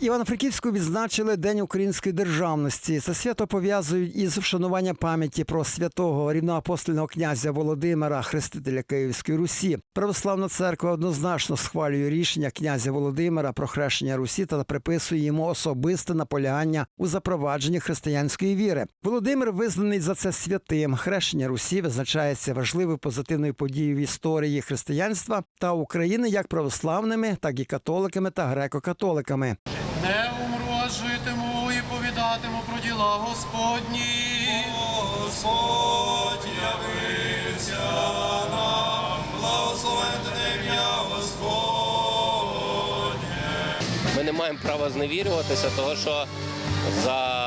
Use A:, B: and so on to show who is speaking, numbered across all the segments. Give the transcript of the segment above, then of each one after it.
A: Івано-Франківську відзначили День української державності. Це свято пов'язують із вшанування пам'яті про святого рівноапостольного князя Володимира, хрестителя Київської Русі. Православна церква однозначно схвалює рішення князя Володимира про хрещення Русі та приписує йому особисте наполягання у запровадженні християнської віри. Володимир визнаний за це святим. Хрещення Русі визначається важливою позитивною подією в історії християнства та України як православними, так і католиками та греко-католиками.
B: Не умру, а житиму і повідатиму про діла Господні. Господь явився нам, благословенне ім'я Господнє.
C: Ми не маємо права зневірюватися, того що за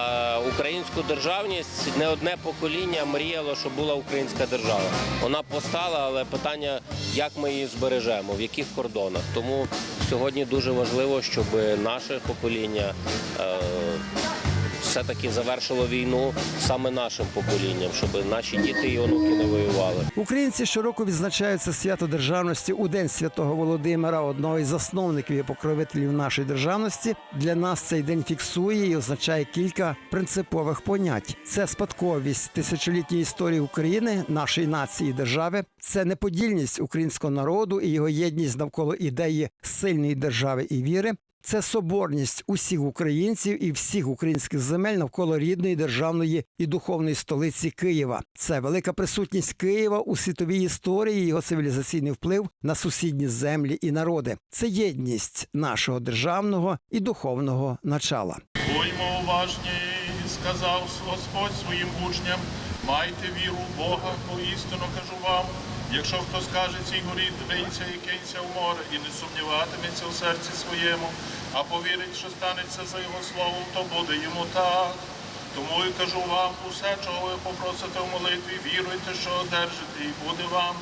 C: українську державність не одне покоління мріяло, щоб була українська держава. Вона постала, але питання, як ми її збережемо, в яких кордонах. Тому сьогодні дуже важливо, щоб наше покоління. Все-таки завершило війну саме нашим поколінням, щоб наші діти і онуки не воювали.
A: Українці щороку відзначають це свято державності у День Святого Володимира, одного із засновників і покровителів нашої державності. Для нас цей день фіксує і означає кілька принципових понять: це спадковість тисячолітньої історії України, нашої нації, і держави, це неподільність українського народу і його єдність навколо ідеї сильної держави і віри. Це соборність усіх українців і всіх українських земель навколо рідної державної і духовної столиці Києва. Це велика присутність Києва у світовій історії, його цивілізаційний вплив на сусідні землі і народи. Це єдність нашого державного і духовного начала.
B: Будьмо уважні, сказав Господь своїм учням, майте віру в Бога, бо істину кажу вам. Якщо хто скаже цій горі, двинься і кинься в море, і не сумніватиметься у серці своєму, а повірить, що станеться за його словом, то буде йому так. Тому і кажу вам, усе, чого ви попросите в молитві, віруйте, що одержите, і буде вам.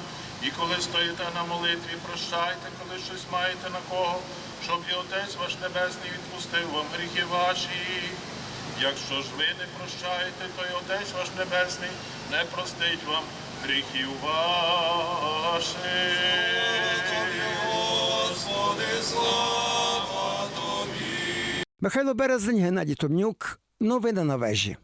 B: І коли стоїте на молитві, прощайте, коли щось маєте на кого, щоб і Отець ваш Небесний відпустив вам гріхи ваші. Якщо ж ви не прощаєте, то й Отець ваш Небесний не простить вам гріхів ваших. Господи, слава Тобі!
A: Михайло Березень, Геннадій Томнюк. Новини на вежі.